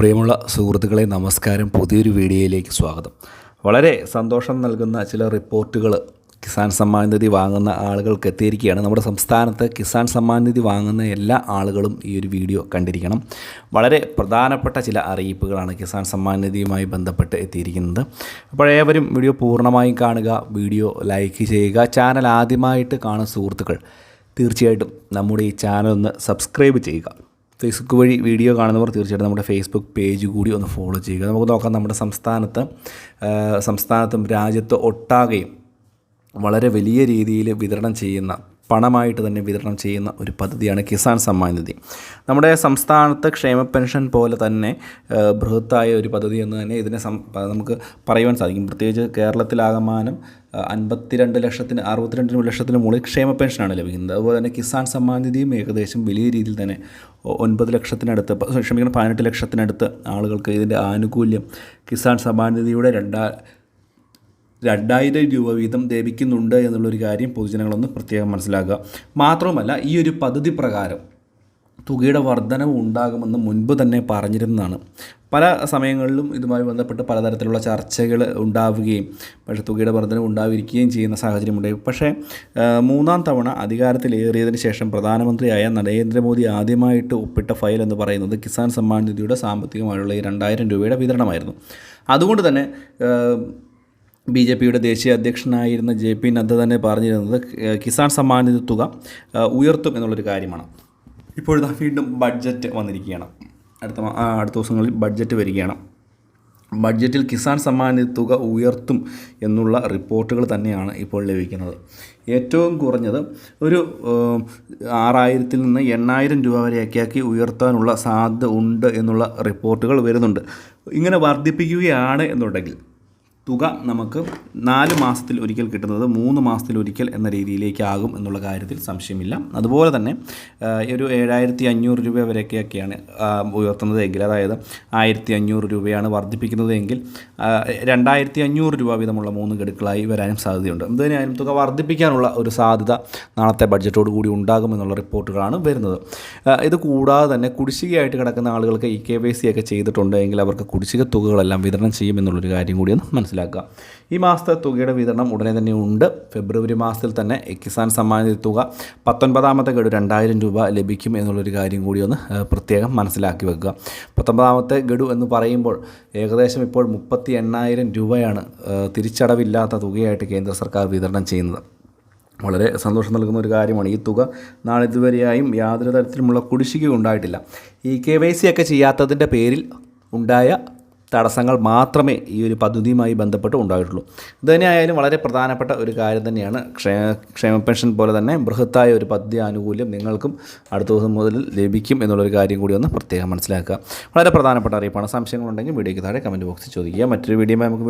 പ്രിയമുള്ള സുഹൃത്തുക്കളെ നമസ്കാരം. പുതിയൊരു വീഡിയോയിലേക്ക് സ്വാഗതം. വളരെ സന്തോഷം നൽകുന്ന ചില റിപ്പോർട്ടുകൾ കിസാൻ സമ്മാൻ നിധി വാങ്ങുന്ന ആളുകൾക്ക് എത്തിയിരിക്കുകയാണ്. നമ്മുടെ സംസ്ഥാനത്ത് കിസാൻ സമ്മാൻ നിധി വാങ്ങുന്ന എല്ലാ ആളുകളും ഈ ഒരു വീഡിയോ കണ്ടിരിക്കണം. വളരെ പ്രധാനപ്പെട്ട ചില അറിയിപ്പുകളാണ് കിസാൻ സമ്മാൻ നിധിയുമായി ബന്ധപ്പെട്ട് എത്തിയിരിക്കുന്നത്. അപ്പോൾ ഏവരും വീഡിയോ പൂർണമായും കാണുക വീഡിയോ ലൈക്ക് ചെയ്യുക. ചാനൽ ആദ്യമായിട്ട് കാണുന്ന സുഹൃത്തുക്കൾ തീർച്ചയായിട്ടും നമ്മുടെ ഈ ചാനൽ ഒന്ന് സബ്സ്ക്രൈബ് ചെയ്യുക. ഫേസ്ബുക്ക് വഴി വീഡിയോ കാണുന്നവർ തീർച്ചയായിട്ടും നമ്മുടെ ഫേസ്ബുക്ക് പേജ് കൂടി ഒന്ന് ഫോളോ ചെയ്യുക. നമുക്ക് നോക്കാം നമ്മുടെ സംസ്ഥാനത്ത് സംസ്ഥാനത്തും രാജ്യത്ത് ഒട്ടാകെയും വളരെ വലിയ രീതിയിൽ വിതരണം ചെയ്യുന്ന പണമായിട്ട് തന്നെ വിതരണം ചെയ്യുന്ന ഒരു പദ്ധതിയാണ് കിസാൻ സമ്മാൻ നിധി. നമ്മുടെ സംസ്ഥാനത്ത് ക്ഷേമ പെൻഷൻ പോലെ തന്നെ ബൃഹത്തായ ഒരു പദ്ധതി എന്ന് തന്നെ ഇതിനെ നമുക്ക് പറയുവാൻ സാധിക്കും. പ്രത്യേകിച്ച് കേരളത്തിലാകമാനം അൻപത്തിരണ്ട് ലക്ഷത്തിന് അറുപത്തിരണ്ട് ലക്ഷത്തിന് മുകളിൽ ക്ഷേമ പെൻഷനാണ് ലഭിക്കുന്നത്. അതുപോലെ തന്നെ കിസാൻ സമ്മാൻ നിധിയും ഏകദേശം വലിയ രീതിയിൽ തന്നെ ഒൻപത് ലക്ഷത്തിനടുത്ത് ക്ഷമിക്കണം പതിനെട്ട് ലക്ഷത്തിനടുത്ത് ആളുകൾക്ക് ഇതിന്റെ ആനുകൂല്യം കിസാൻ സമ്മാൻ നിധിയുടെ രണ്ടാ രണ്ടായിരം രൂപ വീതം ലഭിക്കുന്നുണ്ട് എന്നുള്ളൊരു കാര്യം പൊതുജനങ്ങളൊന്ന് പ്രത്യേകം മനസ്സിലാക്കുക. മാത്രവുമല്ല ഈ ഒരു പദ്ധതി പ്രകാരം തുകയുടെ വർധനവ് ഉണ്ടാകുമെന്ന് മുൻപ് തന്നെ പറഞ്ഞിരുന്നതാണ്. പല സമയങ്ങളിലും ഇതുമായി ബന്ധപ്പെട്ട് പലതരത്തിലുള്ള ചർച്ചകൾ ഉണ്ടാവുകയും പക്ഷേ തുകയുടെ വർധനവ് ഉണ്ടാവിരിക്കുകയും ചെയ്യുന്ന സാഹചര്യമുണ്ടായി. പക്ഷേ മൂന്നാം തവണ അധികാരത്തിലേറിയതിന് ശേഷം പ്രധാനമന്ത്രിയായ നരേന്ദ്രമോദി ആദ്യമായിട്ട് ഒപ്പിട്ട ഫയൽ എന്ന് പറയുന്നത് കിസാൻ സമ്മാൻ നിധിയുടെ സാമ്പത്തികമായുള്ള ഈ രണ്ടായിരം രൂപയുടെ വിതരണമായിരുന്നു. അതുകൊണ്ട് തന്നെ ബി ജെ പിയുടെ ദേശീയ അധ്യക്ഷനായിരുന്ന ജെ പി നദ്ദ തന്നെ പറഞ്ഞിരുന്നത് കിസാൻ സമ്മാനിത തുക ഉയർത്തും എന്നുള്ളൊരു കാര്യമാണ്. ഇപ്പോഴിതാ വീണ്ടും ബഡ്ജറ്റ് വന്നിരിക്കുകയാണ്. അടുത്ത അടുത്ത ദിവസങ്ങളിൽ ബഡ്ജറ്റ് വരികയാണ്. ബഡ്ജറ്റിൽ കിസാൻ സമ്മാനിത തുക ഉയർത്തും എന്നുള്ള റിപ്പോർട്ടുകൾ തന്നെയാണ് ഇപ്പോൾ ലഭിക്കുന്നത്. ഏറ്റവും കുറഞ്ഞത് ഒരു ആറായിരത്തിൽ നിന്ന് എണ്ണായിരം രൂപ വരെയൊക്കെ ആക്കി ഉയർത്താനുള്ള സാധ്യത ഉണ്ട് എന്നുള്ള റിപ്പോർട്ടുകൾ വരുന്നുണ്ട്. ഇങ്ങനെ വർദ്ധിപ്പിക്കുകയാണ് എന്നുണ്ടെങ്കിൽ തുക നമുക്ക് നാല് മാസത്തിൽ ഒരിക്കൽ കിട്ടുന്നത് മൂന്ന് മാസത്തിൽ ഒരിക്കൽ എന്ന രീതിയിലേക്കാകും എന്നുള്ള കാര്യത്തിൽ സംശയമില്ല. അതുപോലെ തന്നെ ഒരു ഏഴായിരത്തി അഞ്ഞൂറ് രൂപ വരെയൊക്കെയൊക്കെയാണ് ആ, ഉയർത്തുന്നത് എങ്കിൽ അതായത് ആയിരത്തി അഞ്ഞൂറ് രൂപയാണ് വർദ്ധിപ്പിക്കുന്നത് എങ്കിൽ രണ്ടായിരത്തി അഞ്ഞൂറ് രൂപ വീതമുള്ള മൂന്ന് ഗഡുക്കളായി വരാനും സാധ്യതയുണ്ട്. എന്തിനായാലും തുക വർദ്ധിപ്പിക്കാനുള്ള ഒരു സാധ്യത നാളത്തെ ബഡ്ജറ്റോട് കൂടി ഉണ്ടാകുമെന്നുള്ള റിപ്പോർട്ടുകളാണ് വരുന്നത്. ഇത് കൂടാതെ തന്നെ കുടിശ്ശികയായിട്ട് കിടക്കുന്ന ആളുകൾക്ക് ഇ കെ വൈ സി ഒക്കെ ചെയ്തിട്ടുണ്ട് എങ്കിൽ അവർക്ക് കുടിശ്ശിക തുകകളെല്ലാം വിതരണം ചെയ്യുമെന്നുള്ളൊരു കാര്യം കൂടി ഒന്ന് മനസ്സിലാക്കുക. ഈ മാസത്തെ തുകയുടെ വിതരണം ഉടനെ തന്നെ ഉണ്ട്. ഫെബ്രുവരി മാസത്തിൽ തന്നെ കിസാൻ സമ്മാന തുക പത്തൊൻപതാമത്തെ ഗഡു രണ്ടായിരം രൂപ ലഭിക്കും എന്നുള്ളൊരു കാര്യം കൂടി ഒന്ന് പ്രത്യേകം മനസ്സിലാക്കി വെക്കുക. പത്തൊമ്പതാമത്തെ ഗഡു എന്ന് പറയുമ്പോൾ ഏകദേശം ഇപ്പോൾ മുപ്പത്തി എണ്ണായിരം രൂപയാണ് തിരിച്ചടവില്ലാത്ത തുകയായിട്ട് കേന്ദ്ര സർക്കാർ വിതരണം ചെയ്യുന്നത്. വളരെ സന്തോഷം നൽകുന്ന ഒരു കാര്യമാണ്. ഈ തുക നാളിതുവരെയായും യാതൊരു തരത്തിലുമുള്ള കുടിശ്ശിക ഉണ്ടായിട്ടില്ല ഈ കെ വൈ സി ഒക്കെ ചെയ്യാത്തതിന്റെ പേരിൽ ഉണ്ടായ തടസ്സങ്ങൾ മാത്രമേ ഈ ഒരു പദ്ധതിയുമായി ബന്ധപ്പെട്ട് ഉണ്ടായിട്ടുള്ളൂ. ഇതുതന്നെയായാലും വളരെ പ്രധാനപ്പെട്ട ഒരു കാര്യം തന്നെയാണ്. ക്ഷേമ ക്ഷേമ പെൻഷൻ പോലെ തന്നെ ബൃഹത്തായ ഒരു പദ്ധതി ആനുകൂല്യം നിങ്ങൾക്കും അടുത്ത ദിവസം മുതൽ ലഭിക്കും എന്നുള്ളൊരു കാര്യം കൂടി ഒന്ന് പ്രത്യേകം മനസ്സിലാക്കുക. വളരെ പ്രധാനപ്പെട്ട അറിയിപ്പാണ്. സംശയങ്ങളുണ്ടെങ്കിൽ വീഡിയോയ്ക്ക് താഴെ കമന്റ് ബോക്സിൽ ചോദിക്കുക. മറ്റൊരു വീഡിയോ നമുക്ക്